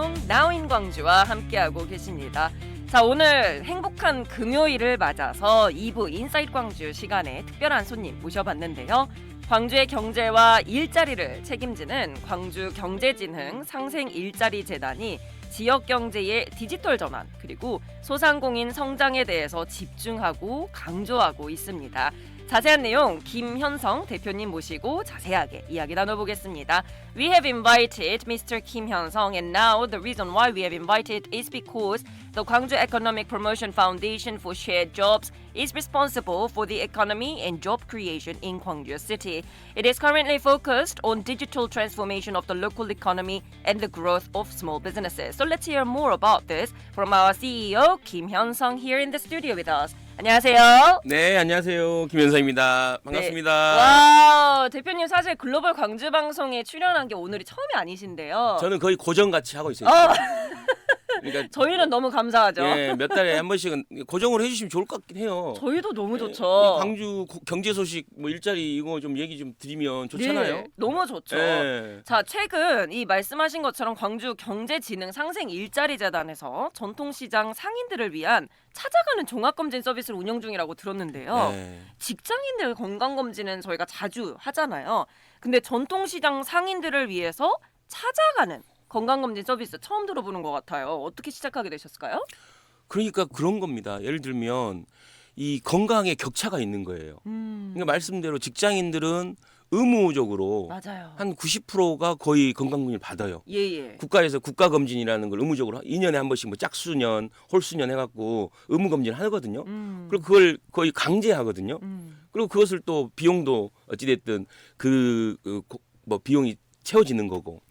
방송 나우인 광주와 함께하고 계십니다. 자, 오늘 행복한 금요일을 맞아서 2부 인사이트 광주 시간에 특별한 손님 모셔봤는데요. 광주의 경제와 일자리를 책임지는 광주 경제진흥 상생 일자리 재단이 지역 경제의 디지털 전환 그리고 소상공인 성장에 대해서 집중하고 강조하고 있습니다. 자세한 내용 김현성 대표님 모시고 자세하게 이야기 나눠보겠습니다. We have invited Mr. Kim Hyun-sung and now the reason why we have invited is because the Gwangju Economic Promotion Foundation for Shared Jobs is responsible for the economy and job creation in Gwangju City. It is currently focused on digital transformation of the local economy and the growth of small businesses. So let's hear more about this from our CEO Kim Hyun-sung here in the studio with us. 안녕하세요. 네, 안녕하세요. 김현성입니다. 반갑습니다. 네. 와 대표님 사실 글로벌 광주 방송에 출연한 게 오늘이 처음이 아니신데요. 저는 거의 고정 같이 하고 있어요. 어, 그러니까 저희는 너무 감사하죠. 예, 몇 달에 한 번씩은 고정으로 해주시면 좋을 것 같긴 해요. 저희도 너무 이 좋죠. 광주 고- 경제 소식, 뭐 일자리 이거 좀 얘기 좀 드리면 좋잖아요. 네, 너무 좋죠. 예. 자, 최근 이 말씀하신 것처럼 광주 경제진흥 상생 일자리 재단에서 전통시장 상인들을 위한 찾아가는 종합검진 서비스를 운영 중이라고 들었는데요. 네. 직장인들 건강검진은 저희가 자주 하잖아요. 근데 전통시장 상인들을 위해서 찾아가는 건강검진 서비스 처음 들어보는 것 같아요. 어떻게 시작하게 되셨을까요? 그러니까 그런 겁니다. 예를 들면 이 건강에 격차가 있는 거예요. 음, 그러니까 말씀대로 직장인들은 의무적으로 맞아요. 한 90%가 거의 건강검진을 받아요. 예 예. 국가에서 국가검진이라는 걸 의무적으로 2년에 한 번씩 뭐 짝수년, 홀수년 해갖고 의무검진을 하거든요. 음, 그리고 그걸 거의 강제하거든요. 음, 그리고 그것을 또 비용도 어찌됐든 그, 그, 고- 뭐 비용이 채워지는 거고.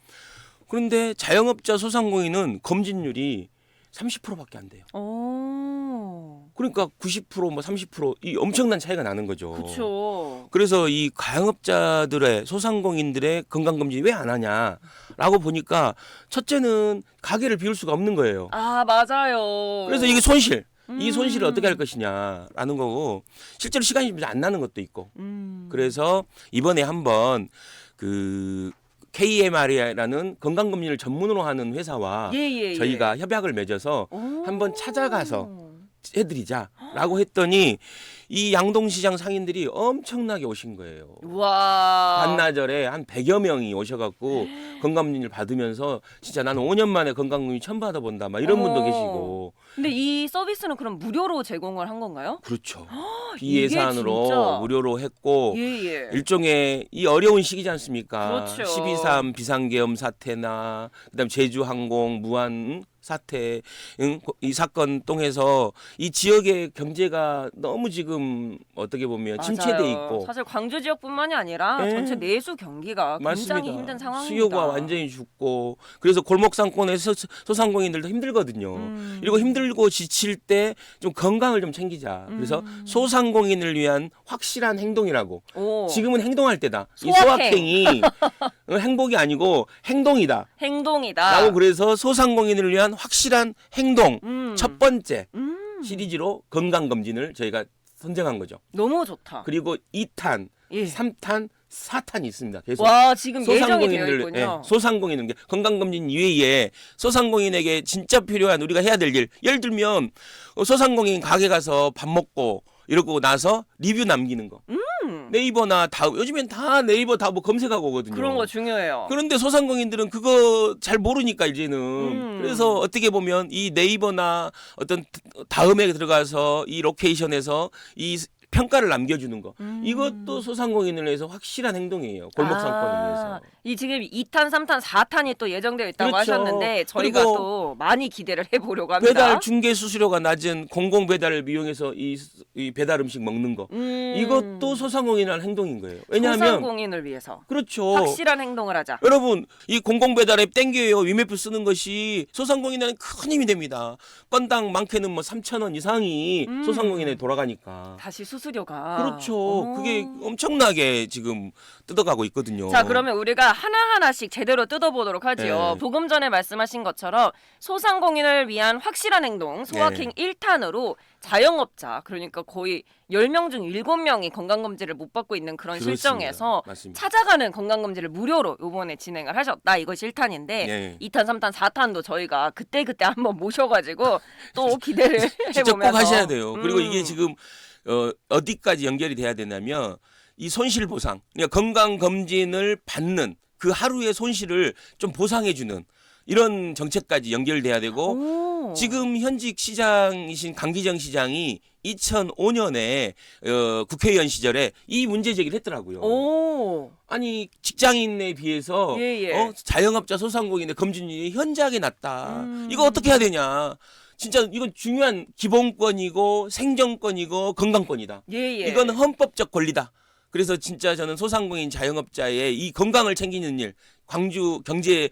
그런데 자영업자 소상공인은 검진율이 30%밖에 안 돼요. 오, 그러니까 90%뭐 30%이 엄청난 차이가 나는 거죠. 그렇죠. 그래서 이 자영업자들의 소상공인들의 건강 검진 왜 안 하냐라고 보니까 첫째는 가게를 비울 수가 없는 거예요. 아 맞아요. 그래서 이게 손실. 이 음. 손실을 어떻게 할 것이냐라는 거고 실제로 시간이 좀안 나는 것도 있고 음. 그래서 이번에 한번 그 KMR이라는 건강검진을 전문으로 하는 회사와 예, 예, 예. 저희가 협약을 맺어서 오. 한번 찾아가서 해드리자라고 했더니 이 양동시장 상인들이 엄청나게 오신 거예요. 와. 반나절에 한 100여 명이 오셔갖고 건강검진을 받으면서 진짜 나는 5년 만에 건강검진 처음 받아본다 막 이런 분도 어. 계시고 근데 이 서비스는 그럼 무료로 제공을 한 건가요? 그렇죠. 이게 비예산으로 무료로 했고 예, 예. 일종의 이 어려운 시기지 않습니까? 그렇죠. 12.3 비상계엄 사태나 그다음 제주항공 무한 사태 응? 이 사건 통해서 이 지역의 경제가 너무 지금 어떻게 보면 침체돼 맞아요. 있고 사실 광주 지역뿐만이 아니라 예. 전체 내수 경기가 굉장히 힘든 상황입니다. 수요가 완전히 죽고 그래서 골목 상권의 소, 소상공인들도 힘들거든요. 음. 그리고 힘들고 지칠 때 좀 건강을 좀 챙기자. 그래서 음. 소상공인을 위한 확실한 행동이라고. 오. 지금은 행동할 때다. 이 소확행. 소확행이 어, 행복이 아니고 행동이다. 행동이다. 라고 그래서 소상공인을 위한 확실한 행동 음. 첫 번째 음. 시리즈로 건강 검진을 저희가 선정한 거죠. 너무 좋다. 그리고 2탄, 예. 3탄, 4탄이 있습니다. 계속 와 지금 소상공인들. 예, 소상공인은 게 건강검진 이외에 소상공인에게 진짜 필요한 우리가 해야 될 일 예를 들면 어, 소상공인 가게 가서 밥 먹고 이러고 나서 리뷰 남기는 거 음. 네이버나 다 요즘엔 다 네이버 다 뭐 검색하고 오거든요. 그런 거 중요해요. 그런데 소상공인들은 그거 잘 모르니까 이제는 음. 그래서 어떻게 보면 이 네이버나 어떤 다음에 들어가서 이 로케이션에서 이 평가를 남겨주는 거 음. 이것도 소상공인을 위해서 확실한 행동이에요 골목 아, 상권을 위해서 이 지금 2탄, 3탄, 4탄이 또 예정되어 있다고 그렇죠. 하셨는데 저희가 그리고 또 많이 기대를 해보려고 합니다. 배달 중개 수수료가 낮은 공공 배달을 이용해서 이, 이 배달 음식 먹는 거 음. 이것도 소상공인이라는 행동인 거예요 왜냐하면 소상공인을 위해서 그렇죠 확실한 행동을 하자. 여러분 이 공공 배달 앱 땡겨요 위메프 쓰는 것이 소상공인에는 큰 힘이 됩니다 건당 많게는 뭐 3천 원 이상이 음. 소상공인에 돌아가니까 다시 수수료가. 그렇죠. 어. 그게 엄청나게 지금 뜯어가고 있거든요. 자, 그러면 우리가 하나하나씩 제대로 뜯어보도록 하지요. 네. 조금 전에 말씀하신 것처럼 소상공인을 위한 확실한 행동, 소확행 네. 1탄으로 자영업자, 그러니까 거의 10명 중 7명이 건강검진을 못 받고 있는 그런 그렇습니다. 실정에서 맞습니다. 찾아가는 건강검진을 무료로 요번에 진행을 하셨다. 이것이 1탄인데 네. 2탄, 3탄, 4탄도 저희가 그때그때 한번 모셔가지고 또 기대를 해보면서 꼭 하셔야 돼요. 그리고 음. 이게 지금 어, 어디까지 연결이 돼야 되냐면 이 손실 보상, 그러니까 건강 검진을 받는 그 하루의 손실을 좀 보상해 주는 이런 정책까지 연결돼야 되고 오. 지금 현직 시장이신 강기정 시장이 2005년에 어, 국회의원 시절에 이 문제 제기를 했더라고요. 오. 아니 직장인에 비해서 예, 예. 어, 자영업자 소상공인의 검진율이 현저하게 낮다. 음. 이거 어떻게 해야 되냐? 진짜 이건 중요한 기본권이고 생존권이고 건강권이다. 예, 예. 이건 헌법적 권리다. 그래서 진짜 저는 소상공인 자영업자의 이 건강을 챙기는 일, 광주 경제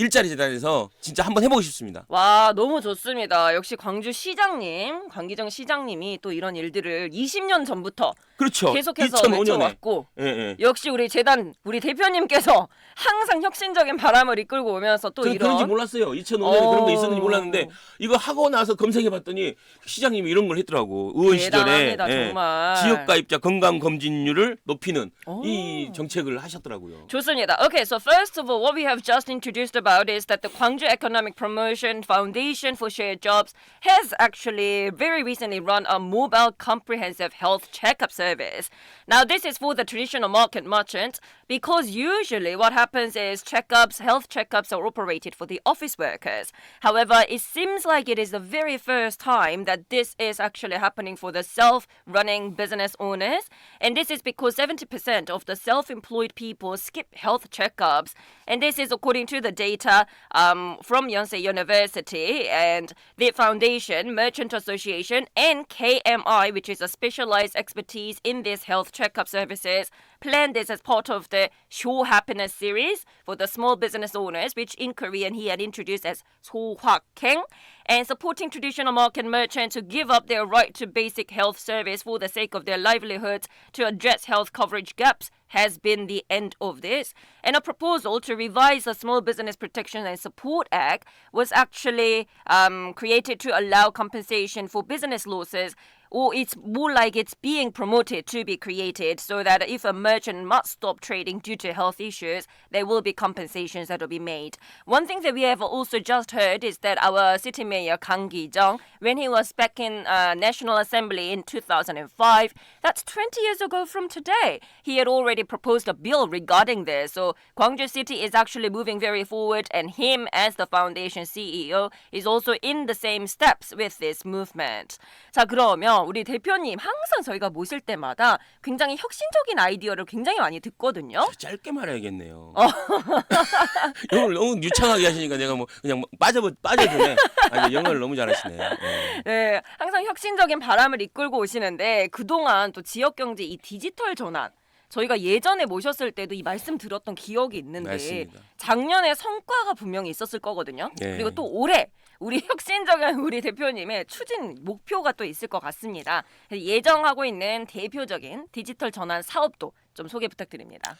일자리 재단에서 진짜 한번 해보고 싶습니다. 와 너무 좋습니다. 역시 광주 시장님, 광기정 시장님이 또 이런 일들을 20년 전부터 그렇죠. 계속해서 2005년에. 외쳐왔고 예, 예. 역시 우리 재단 우리 대표님께서 항상 혁신적인 바람을 이끌고 오면서 또 저는 이런 그런지 몰랐어요. 2005년에 그런 게 있었는지 어. 몰랐는데 이거 하고 나서 검색해봤더니 시장님이 이런 걸 했더라고. 의원 시절에 대단합니다 예. 정말. 지역가입자 건강 검진률을 높이는 오. 이 정책을 하셨더라고요. 좋습니다. Okay, so first of all, what we have just introduced about is that the Gwangju Economic Promotion Foundation for Shared Jobs has actually very recently run a mobile comprehensive health checkup service. Now, this is for the traditional market merchants because usually what happens is checkups, health checkups are operated for the office workers. However, it seems like it is the very first time that this is actually happening for the self-running business owners, and this is because 70% of the self-employed people skip health checkups, and this is according to the data um, from Yonsei University and the Foundation, Merchant Association, and KMI, which is a specialized expertise in this health checkup services, planned this as part of the Show Happiness series for the small business owners, which in Korean he had introduced as 소확행, and supporting traditional market merchants who give up their right to basic health service for the sake of their livelihoods to address health coverage gaps has been the end of this. And a proposal to revise the Small Business Protection and Support Act was actually um, created to allow compensation for business losses or it's more like it's being promoted to be created so that if a merchant must stop trading due to health issues, there will be compensations that will be made. One thing that we have also just heard is that our city mayor Kang Ki-jung, when he was back in uh, National Assembly in 2005, that's 20 years ago from today, he had already proposed a bill regarding this. So Gwangju City is actually moving very forward, and him as the foundation CEO is also in the same steps with this movement. 자 그러면 우리 대표님 항상 저희가 모실 때마다 굉장히 혁신적인 아이디어를 굉장히 많이 듣거든요. 짧게 말해야겠네요. 어. 영어를 너무 유창하게 하시니까 내가 뭐 그냥 빠져 빠져드네. 아니 영어를 너무 잘하시네. 예. 네, 항상 혁신적인 바람을 이끌고 오시는데 그 동안 또 지역 경제 이 디지털 전환 저희가 예전에 모셨을 때도 이 말씀 들었던 기억이 있는데 맞습니다. 작년에 성과가 분명히 있었을 거거든요. 네. 그리고 또 올해 우리 혁신적인 우리 대표님의 추진 목표가 또 있을 것 같습니다. 예정하고 있는 대표적인 디지털 전환 사업도 좀 소개 부탁드립니다.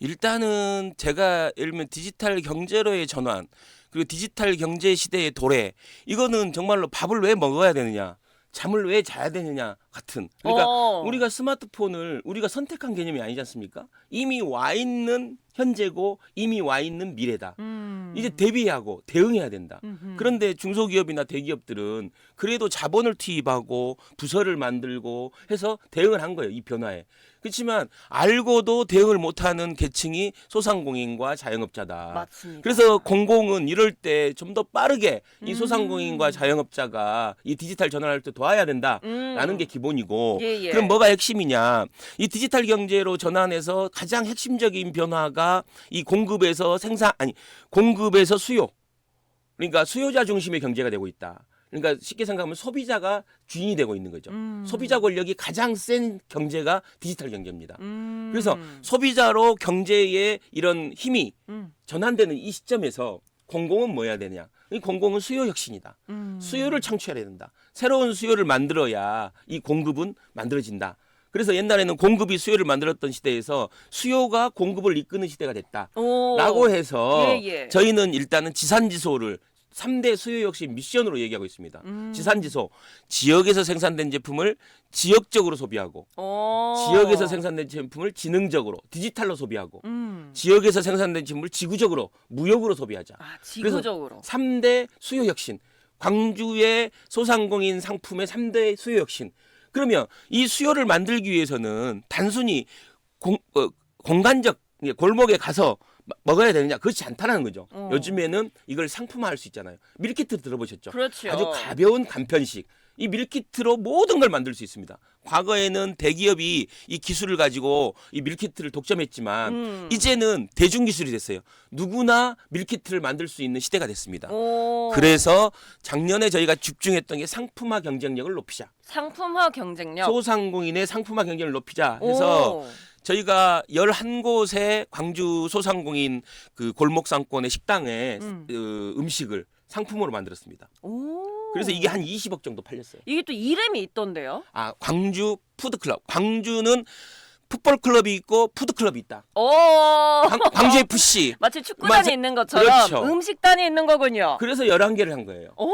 일단은 제가 예를 들면 디지털 경제로의 전환 그리고 디지털 경제 시대의 도래 이거는 정말로 밥을 왜 먹어야 되느냐 잠을 왜 자야 되느냐 같은 그러니까 어. 우리가 스마트폰을 우리가 선택한 개념이 아니지 않습니까? 이미 와 있는 현재고 이미 와 있는 미래다. 음. 이제 대비하고 대응해야 된다. 음흠. 그런데 중소기업이나 대기업들은 그래도 자본을 투입하고 부서를 만들고 해서 대응을 한 거예요. 이 변화에. 그렇지만 알고도 대응을 못하는 계층이 소상공인과 자영업자다. 맞습니다. 그래서 공공은 이럴 때 좀 더 빠르게 이 음. 소상공인과 자영업자가 이 디지털 전환할 때 도와야 된다라는 음. 게 기본이고 예, 예. 그럼 뭐가 핵심이냐? 이 디지털 경제로 전환해서 가장 핵심적인 변화가 이 공급에서 생산 아니 공급에서 수요. 그러니까 수요자 중심의 경제가 되고 있다. 그러니까 쉽게 생각하면 소비자가 주인이 되고 있는 거죠. 음. 소비자 권력이 가장 센 경제가 디지털 경제입니다. 음. 그래서 소비자로 경제의 이런 힘이 음. 전환되는 이 시점에서 공공은 뭐 해야 되냐? 이 공공은 수요 혁신이다. 음. 수요를 창출해야 된다. 새로운 수요를 만들어야 이 공급은 만들어진다. 그래서 옛날에는 공급이 수요를 만들었던 시대에서 수요가 공급을 이끄는 시대가 됐다. 오. 라고 해서 예, 예. 저희는 일단은 지산지소를 3대 수요 혁신 미션으로 얘기하고 있습니다. 음. 지산지소 지역에서 생산된 제품을 지역적으로 소비하고 오. 지역에서 생산된 제품을 지능적으로 디지털로 소비하고 음. 지역에서 생산된 제품을 지구적으로 무역으로 소비하자. 아, 지구적으로. 3대 수요 혁신. 광주의 소상공인 상품의 3대 수요 혁신. 그러면 이 수요를 만들기 위해서는 단순히 공, 어, 공간적 이게 골목에 가서 마- 먹어야 되느냐 그렇지 않다는 거죠. 어. 요즘에는 이걸 상품화할 수 있잖아요. 밀키트 들어보셨죠? 그렇죠. 아주 가벼운 간편식. 이 밀키트로 모든 걸 만들 수 있습니다. 과거에는 대기업이 이 기술을 가지고 이 밀키트를 독점했지만 음. 이제는 대중 기술이 됐어요. 누구나 밀키트를 만들 수 있는 시대가 됐습니다. 오. 그래서 작년에 저희가 집중했던 게 상품화 경쟁력을 높이자. 상품화 경쟁력. 소상공인의 상품화 경쟁력을 높이자 해서 오. 저희가 11곳의 광주 소상공인 그 골목 상권의 식당에 음. 음. 음식을 상품으로 만들었습니다. 오. 그래서 이게 한 20억 정도 팔렸어요. 이게 또 이름이 있던데요? 아, 광주 푸드클럽. 광주는 풋볼 클럽이 있고 푸드 클럽이 있다. 오. 광, 광주 FC. 마치 축구단이 맞아- 있는 것처럼 그렇죠. 음식단이 있는 거군요. 그래서 11개를 한 거예요. 오.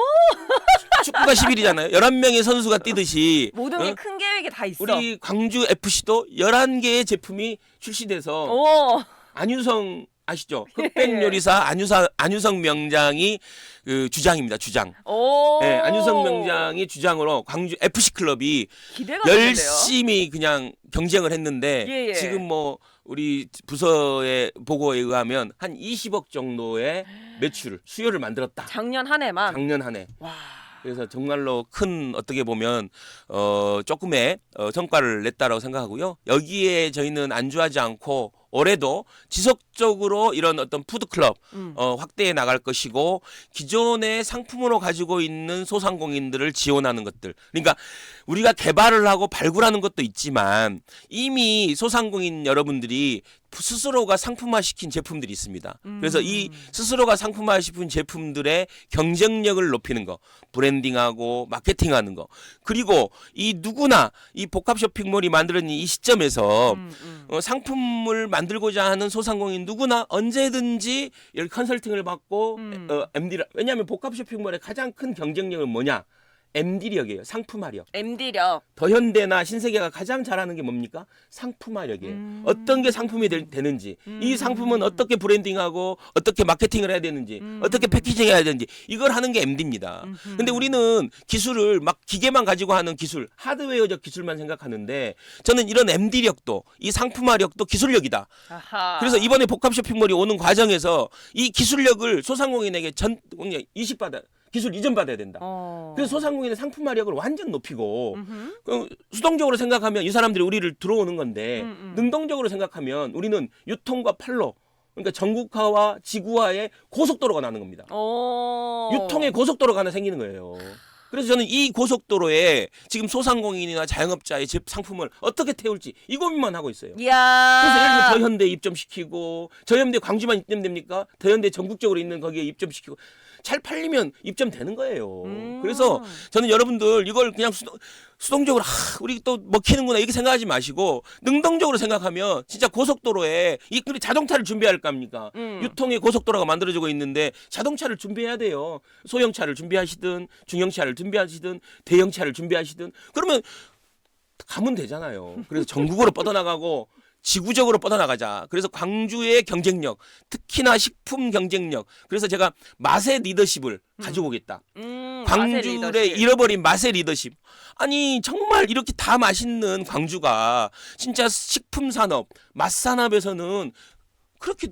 축구가 10일이잖아요. 11명의 선수가 뛰듯이 모든 어? 게 큰 계획이 다 있어. 우리 광주 FC도 11개의 제품이 출시돼서 오. 안유성 아시죠? 흑백 요리사 안유사 안유성 명장이 그 주장입니다. 주장. 오. 예, 안유성 명장이 주장으로 광주 FC 클럽이 기대가. 열심히 그냥 경쟁을 했는데 예, 예. 지금 뭐 우리 부서의 보고에 의하면 한 20억 정도의 매출을 수요를 만들었다. 작년 한 해만. 작년 한 해. 와. 그래서 정말로 큰 어떻게 보면 어 조금의 어, 성과를 냈다라고 생각하고요. 여기에 저희는 안주하지 않고 올해도 지속적으로 이런 어떤 푸드 클럽 음. 어, 확대해 나갈 것이고 기존의 상품으로 가지고 있는 소상공인들을 지원하는 것들. 그러니까 우리가 개발을 하고 발굴하는 것도 있지만 이미 소상공인 여러분들이 스스로가 상품화 시킨 제품들이 있습니다. 그래서 이 스스로가 상품화 시킨 제품들의 경쟁력을 높이는 거, 브랜딩하고 마케팅하는 거. 그리고 이 누구나 이 복합 쇼핑몰이 만드는 이 시점에서 음, 음. 어, 상품을 만들고자 하는 소상공인 누구나 언제든지 컨설팅을 받고 음. 어, MD 왜냐하면 복합 쇼핑몰의 가장 큰 경쟁력은 뭐냐? MD력이에요. 상품화력. MD력. 더현대나 신세계가 가장 잘하는 게 뭡니까? 상품화력이에요. 음. 어떤 게 상품이 될- 되는지, 이 음. 상품은 어떻게 브랜딩하고 어떻게 마케팅을 해야 되는지, 음. 어떻게 패키징 해야 되는지 이걸 하는 게 MD입니다. 음흠. 근데 우리는 기술을 막 기계만 가지고 하는 기술, 하드웨어적 기술만 생각하는데 저는 이런 MD력도 이 상품화력도 기술력이다. 아하. 그래서 이번에 복합 쇼핑몰이 오는 과정에서 이 기술력을 소상공인에게 전 이식받아 기술 이전 받아야 된다. 어. 그래서 소상공인의 상품화력을 완전 높이고. 그 수동적으로 생각하면 이 사람들이 우리를 들어오는 건데 음, 음. 능동적으로 생각하면 우리는 유통과 판로 그러니까 전국화와 지구화의 고속도로가 나는 겁니다. 오. 유통의 고속도로가 하나 생기는 거예요. 그래서 저는 이 고속도로에 지금 소상공인이나 자영업자의 제 상품을 어떻게 태울지 이 고민만 하고 있어요. 이야. 그래서 예를 들어 더현대 입점시키고 더현대 광주만 입점됩니까? 더현대 전국적으로 있는 거기에 입점시키고 잘 팔리면 입점되는 거예요. 음. 그래서 저는 여러분들 이걸 그냥 수동, 수동적으로 하, 우리 또 먹히는구나 이렇게 생각하지 마시고 능동적으로 생각하면 진짜 고속도로에 이 우리 자동차를 준비할 거 아닙니까? 음. 유통의 고속도로가 만들어지고 있는데 자동차를 준비해야 돼요. 소형차를 준비하시든 중형차를 준비하시든 대형차를 준비하시든 그러면 가면 되잖아요. 그래서 전국으로 뻗어나가고 지구적으로 뻗어나가자. 그래서 광주의 경쟁력, 특히나 식품 경쟁력. 그래서 제가 맛의 리더십을 가지고 오겠다. 음, 맛의 광주의 리더십. 잃어버린 맛의 리더십. 아니 정말 이렇게 다 맛있는 광주가 진짜 식품 산업, 맛 산업에서는 그렇게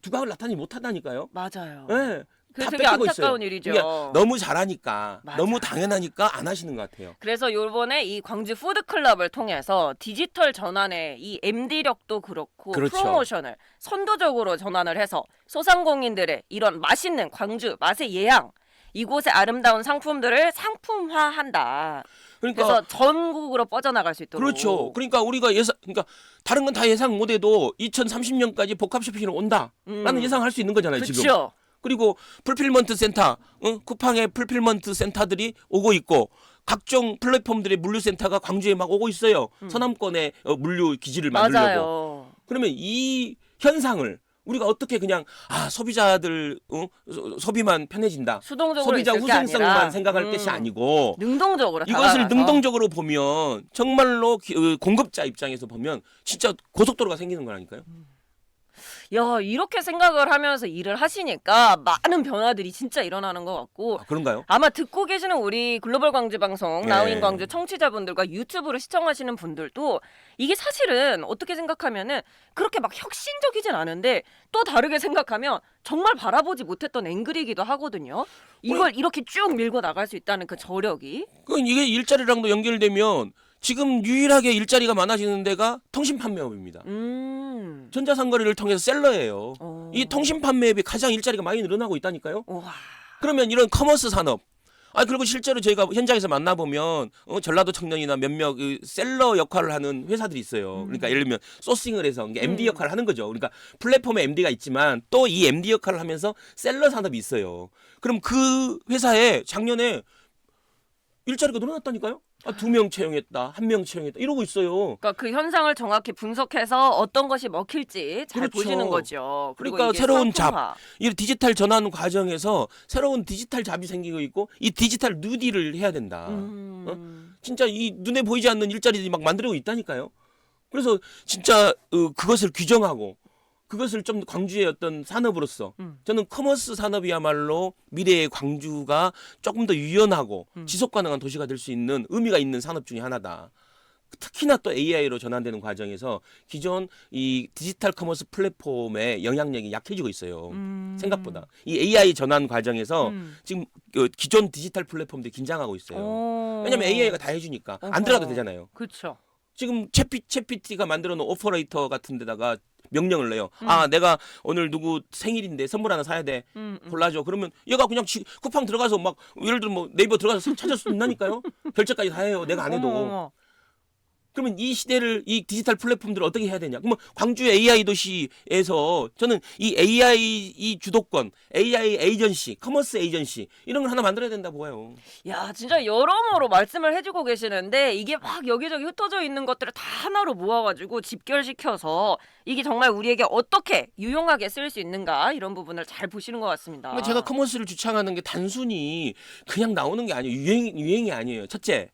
두각을 나타내지 못하다니까요. 맞아요. 예. 그게 다 되게 뺏기고 안타까운 있어요. 일이죠. 그러니까 너무 잘하니까, 맞아. 너무 당연하니까 안 하시는 것 같아요. 그래서 요번에 이 광주 푸드클럽을 통해서 디지털 전환에 이 MD력도 그렇고 그렇죠. 프로모션을 선도적으로 전환을 해서 소상공인들의 이런 맛있는 광주 맛의 예양 이곳의 아름다운 상품들을 상품화한다. 그러니까 그래서 전국으로 뻗어나갈 수 있도록. 그렇죠. 그러니까 우리가 예상, 그러니까 다른 건 다 예상 못해도 2030년까지 복합 쇼핑이 온다라는 음. 예상할 수 있는 거잖아요. 지금. 그렇죠. 그리고 풀필먼트 센터, 응? 쿠팡의 풀필먼트 센터들이 오고 있고 각종 플랫폼들의 물류센터가 광주에 막 오고 있어요. 서남권에 어, 물류 기지를 만들려고. 음. 맞아요. 그러면 이 현상을 우리가 어떻게 그냥 아 소비자들 어? 소- 소비만 편해진다. 수동적으로 소비자 후생성만 생각할 음, 것이 아니고 능동적으로 이것을 다가가서. 능동적으로 보면 정말로 기- 어, 공급자 입장에서 보면 진짜 고속도로가 생기는 거라니까요. 야 이렇게 생각을 하면서 일을 하시니까 많은 변화들이 진짜 일어나는 것 같고 아, 그런가요? 아마 듣고 계시는 우리 글로벌 광주 방송 네. 나우인 광주 청취자분들과 유튜브로 시청하시는 분들도 이게 사실은 어떻게 생각하면은 그렇게 막 혁신적이진 않은데 또 다르게 생각하면 정말 바라보지 못했던 앵글이기도 하거든요. 이걸 이렇게 쭉 밀고 나갈 수 있다는 그 저력이 그 이게 일자리랑도 연결되면 지금 유일하게 일자리가 많아지는 데가 통신 판매업입니다. 음. 전자상거래를 통해서 셀러예요. 어. 이 통신 판매업이 가장 일자리가 많이 늘어나고 있다니까요. 우와. 그러면 이런 커머스 산업 아 그리고 실제로 저희가 현장에서 만나보면 어, 전라도 청년이나 몇몇 그 셀러 역할을 하는 회사들이 있어요. 그러니까 예를 들면 소싱을 해서 이게 MD 음. 역할을 하는 거죠. 그러니까 플랫폼에 MD가 있지만 또 이 MD 역할을 하면서 셀러 산업이 있어요. 그럼 그 회사에 작년에 일자리가 늘어났다니까요. 아, 두 명 채용했다, 한 명 채용했다 이러고 있어요. 그러니까 그 현상을 정확히 분석해서 어떤 것이 먹힐지 잘 그렇죠. 보시는 거죠. 그러니까 새로운 상품화. 이 디지털 전환 과정에서 새로운 디지털 잡이 생기고 있고 이 디지털 누딜을 해야 된다. 음. 진짜 이 눈에 보이지 않는 일자리들이 막 만들고 있다니까요. 그래서 진짜 어, 그것을 규정하고 그것을 좀 광주의 어떤 산업으로서 음. 저는 커머스 산업이야말로 미래의 광주가 조금 더 유연하고 음. 지속 가능한 도시가 될 수 있는 의미가 있는 산업 중에 하나다. 특히나 또 AI로 전환되는 과정에서 기존 이 디지털 커머스 플랫폼의 영향력이 약해지고 있어요. 음. 생각보다 이 AI 전환 과정에서 음. 지금 그 기존 디지털 플랫폼들이 긴장하고 있어요. 어. 왜냐면 AI가 다 해주니까. 안 들어가도 되잖아요. 그렇죠. 지금 채피 채피티가 만들어 놓은 오퍼레이터 같은 데다가 명령을 내요. 음. 아 내가 오늘 누구 생일인데 선물 하나 사야 돼. 음, 음. 골라줘. 그러면 얘가 그냥 지- 쿠팡 들어가서 막 예를 들어 뭐 네이버 들어가서 찾을 수 있나니까요. 결제까지 다 해요. 내가 안 해도. 어머, 어머. 그러면 이 시대를 이 디지털 플랫폼들을 어떻게 해야 되냐? 그러면 광주 AI 도시에서 저는 이 AI 이 주도권, AI 에이전시, 커머스 에이전시 이런 걸 하나 만들어야 된다 보여요. 야 진짜 여러모로 말씀을 해주고 계시는데 이게 막 여기저기 흩어져 있는 것들을 다 하나로 모아가지고 집결시켜서 이게 정말 우리에게 어떻게 유용하게 쓸 수 있는가 이런 부분을 잘 보시는 것 같습니다. 제가 커머스를 주창하는 게 단순히 그냥 나오는 게 아니에요. 유행 유행이 아니에요. 첫째,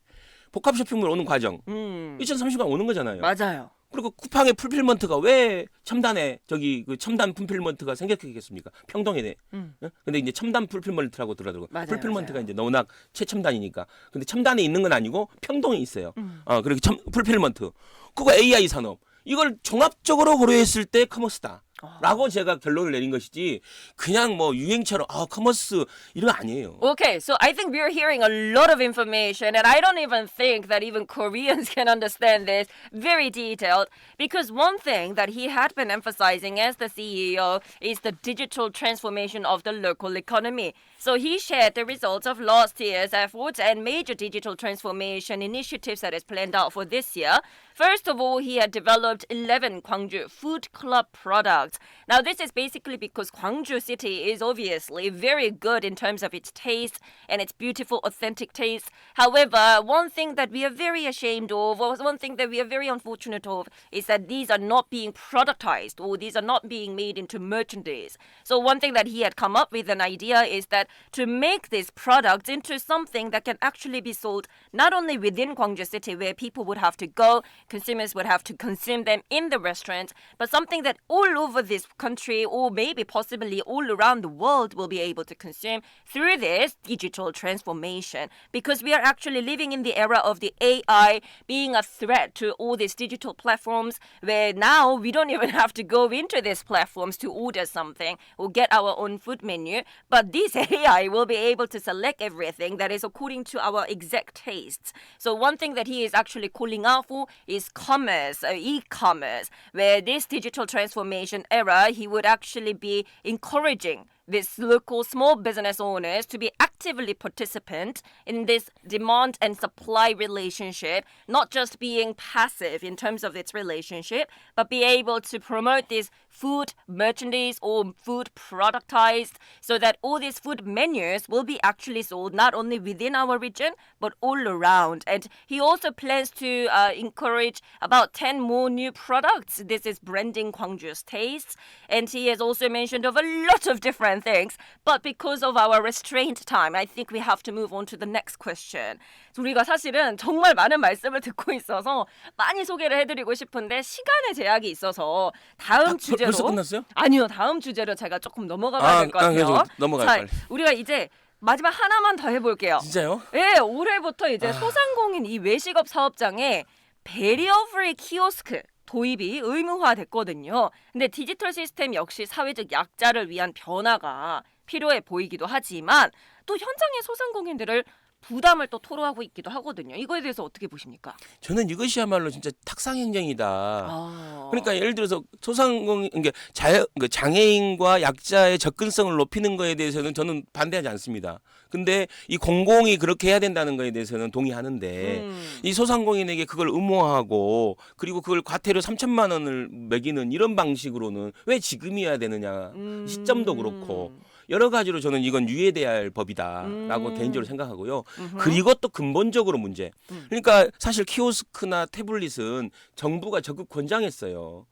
복합 쇼핑몰 오는 과정. 음 2030년 오는 거잖아요. 맞아요. 그리고 쿠팡의 풀필먼트가 왜 첨단에 저기 그 첨단 풀필먼트가 생겼겠습니까? 평동에. 음. 어? 근데 이제 첨단 풀필먼트라고 들어가고 맞아요, 풀필먼트가 맞아요. 이제 워낙 최첨단이니까. 근데 첨단에 있는 건 아니고 평동에 있어요. 음. 어, 그리고 첨, 풀필먼트. 그거 AI 산업. 이걸 종합적으로 고려했을 때 커머스다. 아. 라고 제가 결론을 내린 것이지 그냥 뭐 유행처럼 아 커머스 이런 거 아니에요. Okay, so I think we're hearing a lot of information, and I don't even think that even Koreans can understand this very detailed. Because one thing that he had been emphasizing as the CEO is the digital transformation of the local economy. So he shared the results of last year's efforts and major digital transformation initiatives that is planned out for this year. First of all, he had developed 11 Gwangju Food Club products. Now, this is basically because Gwangju City is obviously very good in terms of its taste and its beautiful, authentic taste. However, one thing that we are very ashamed of, or one thing that we are very unfortunate of, is that these are not being productized or these are not being made into merchandise. So, one thing that he had come up with an idea is that to make this product into something that can actually be sold not only within Gwangju City, where people would have to go, consumers would have to consume them in the restaurant, but something that all over this country or maybe possibly all around the world will be able to consume through this digital transformation. Because we are actually living in the era of the AI being a threat to all these digital platforms, where now we don't even have to go into these platforms to order something or get our own food menu, but this AI will be able to select everything that is according to our exact tastes. So one thing that he is actually calling out for is commerce, uh, e-commerce, where this digital transformation era, he would actually be encouraging these local small business owners to be active actively participant in this demand and supply relationship, not just being passive in terms of its relationship, but be able to promote this food merchandise or food productized so that all these food menus will be actually sold not only within our region but all around. And he also plans to uh, encourage about 10 more new products. This is branding Gwangju's tastes. And he has also mentioned of a lot of different things. But because of our restrained time, I think we have to move on to the next question. 우리가 사실은 정말 많은 말씀을 듣고 있어서 많이 소개를 해드리고 싶은데 시간의 제약이 있어서 다음 아, 벌- 주제로 벌써 끝났어요? 아니요 다음 주제로 제가 조금 넘어가 아, 될것 아, 같아요. 그래서 넘어가요, 자, 빨리. 우리가 이제 마지막 하나만 더 해볼게요. 진짜요? 예, 올해부터 아. 이제 소상공인 이 외식업 사업장에 베리어 프리 키오스크 도입이 의무화됐거든요. 근데 디지털 시스템 역시 사회적 약자를 위한 변화가 필요해 보이기도 하지만 또 현장의 소상공인들을 부담을 또 토로하고 있기도 하거든요. 이거에 대해서 어떻게 보십니까? 저는 이것이야말로 진짜 탁상 행정이다. 아. 그러니까 예를 들어서 소상공인 그러니까 자, 그러니까 장애인과 약자의 접근성을 높이는 거에 대해서는 저는 반대하지 않습니다. 근데 이 공공이 그렇게 해야 된다는 거에 대해서는 동의하는데 음. 이 소상공인에게 그걸 의무화하고 그리고 그걸 과태료 3천만 원을 매기는 이런 방식으로는 왜 지금이어야 되느냐 음. 시점도 그렇고 여러 가지로 저는 이건 유예돼야 할 법이다라고 음. 개인적으로 생각하고요. 음흠. 그리고 또 근본적으로 문제. 음. 그러니까 사실 키오스크나 태블릿은 정부가 적극 권장했어요.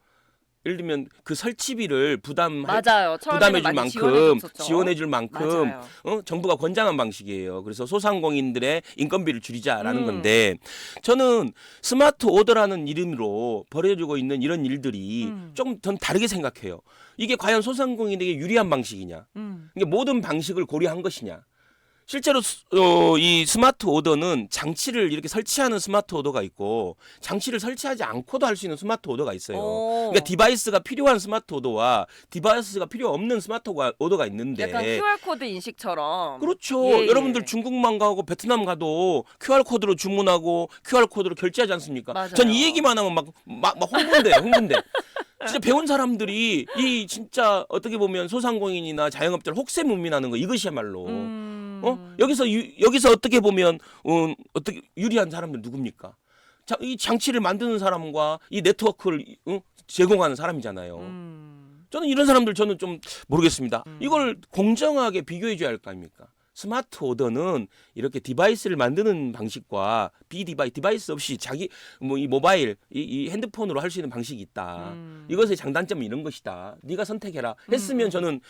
예를 들면 그 설치비를 부담 맞아요. 처음에는 부담해 줄 만큼. 지원해 줄 만큼 맞아요. 어? 정부가 권장한 방식이에요. 그래서 소상공인들의 인건비를 줄이자라는 음. 건데 저는 스마트 오더라는 이름으로 벌어지고 있는 이런 일들이 음. 조금 전 다르게 생각해요. 이게 과연 소상공인에게 유리한 방식이냐? 음. 이게 모든 방식을 고려한 것이냐? 실제로 스- 어, 이 스마트 오더는 장치를 이렇게 설치하는 스마트 오더가 있고 장치를 설치하지 않고도 할 수 있는 스마트 오더가 있어요. 오. 그러니까 디바이스가 필요한 스마트 오더와 디바이스가 필요 없는 스마트 오더가 있는데 약간 QR 코드 인식처럼. 그렇죠. 예, 예. 여러분들 중국만 가고 베트남 가도 QR 코드로 주문하고 QR 코드로 결제하지 않습니까? 맞아요. 전 이 얘기만 하면 막, 막, 막 홍보인데요, 홍보인데. 진짜 배운 사람들이 이 진짜 어떻게 보면 소상공인이나 자영업자를 혹세무민하는 거 이것이야말로 음. 어 여기서 유, 여기서 어떻게 보면 어, 어떻게 유리한 사람들 누굽니까? 자, 이 장치를 만드는 사람과 이 네트워크를 어? 제공하는 사람이잖아요. 음. 저는 이런 사람들 저는 좀 모르겠습니다. 음. 이걸 공정하게 비교해 줘야 할 거 아닙니까? 스마트 오더는 이렇게 디바이스를 만드는 방식과 비디바이 디바이스 없이 자기 뭐 이 모바일 이, 이 핸드폰으로 할 수 있는 방식이 있다. 음. 이것의 장단점은 이런 것이다. 네가 선택해라. 했으면 음. 저는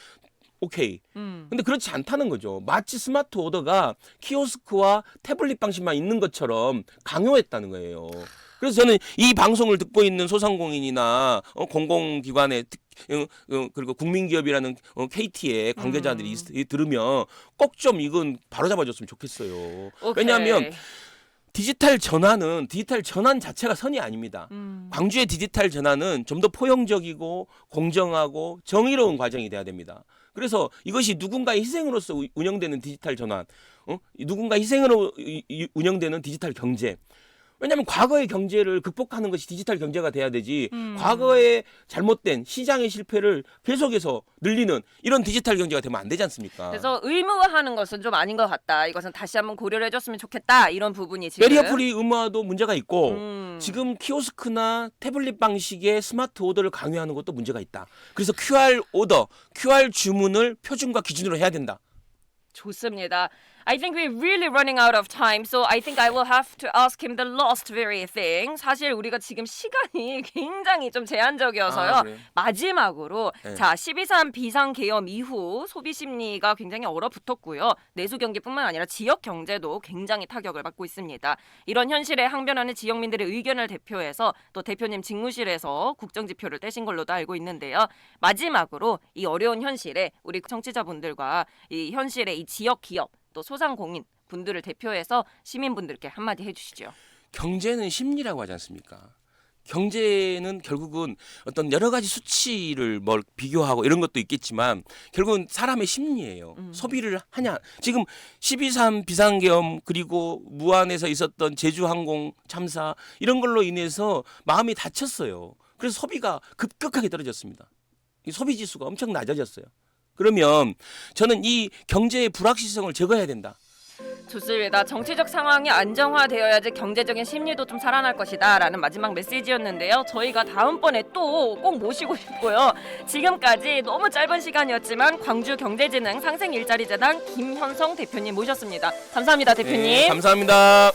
오케이. 음. 근데 그렇지 않다는 거죠. 마치 스마트 오더가 키오스크와 태블릿 방식만 있는 것처럼 강요했다는 거예요. 그래서 저는 이 방송을 듣고 있는 소상공인이나 어, 공공기관의 특, 어, 어, 그리고 국민기업이라는 어, KT의 관계자들이 음. 들으면 꼭 좀 이건 바로 잡아줬으면 좋겠어요. 오케이. 왜냐하면 디지털 전환은 디지털 전환 자체가 선이 아닙니다. 음. 광주의 디지털 전환은 좀 더 포용적이고 공정하고 정의로운 과정이 돼야 됩니다. 그래서 이것이 누군가의 희생으로서 우- 운영되는 디지털 전환, 어? 이 누군가 희생으로 운영되는 디지털 경제. 왜냐하면 과거의 경제를 극복하는 것이 디지털 경제가 돼야 되지. 음. 과거의 잘못된 시장의 실패를 계속해서 늘리는 이런 디지털 경제가 되면 안 되지 않습니까? 그래서 의무화하는 것은 좀 아닌 것 같다. 이것은 다시 한번 고려를 해줬으면 좋겠다. 이런 부분이 지금. 베리어 프리 의무화도 문제가 있고 음. 지금 키오스크나 태블릿 방식의 스마트 오더를 강요하는 것도 문제가 있다. 그래서 QR 오더, QR 주문을 표준과 기준으로 해야 된다. 좋습니다. I think we're really running out of time, so I think I will have to ask him the last very thing. 사실 우리가 지금 시간이 굉장히 좀 제한적이어서요. 아, 그래요? 마지막으로 네. 자 12.3 비상 계엄 이후 소비 심리가 굉장히 얼어붙었고요. 내수 경기뿐만 아니라 지역 경제도 굉장히 타격을 받고 있습니다. 이런 현실에 항변하는 지역민들의 의견을 대표해서 또 대표님 직무실에서 국정지표를 떼신 걸로도 알고 있는데요. 마지막으로 이 어려운 현실에 우리 청취자분들과 이 현실의 이 지역 기업 또 소상공인 분들을 대표해서 시민분들께 한마디 해주시죠. 경제는 심리라고 하지 않습니까? 경제는 결국은 어떤 여러 가지 수치를 뭘 비교하고 이런 것도 있겠지만 결국은 사람의 심리예요. 음. 소비를 하냐. 지금 12.3 비상계엄 그리고 무안에서 있었던 제주항공 참사 이런 걸로 인해서 마음이 다쳤어요. 그래서 소비가 급격하게 떨어졌습니다. 이 소비 지수가 엄청 낮아졌어요. 그러면 저는 이 경제의 불확실성을 제거해야 된다. 좋습니다. 정치적 상황이 안정화되어야지 경제적인 심리도 좀 살아날 것이다라는 마지막 메시지였는데요. 저희가 다음번에 또 꼭 모시고 싶고요. 지금까지 너무 짧은 시간이었지만 광주 경제진흥 상생 일자리 재단 김현성 대표님 모셨습니다. 감사합니다, 대표님. 네, 감사합니다.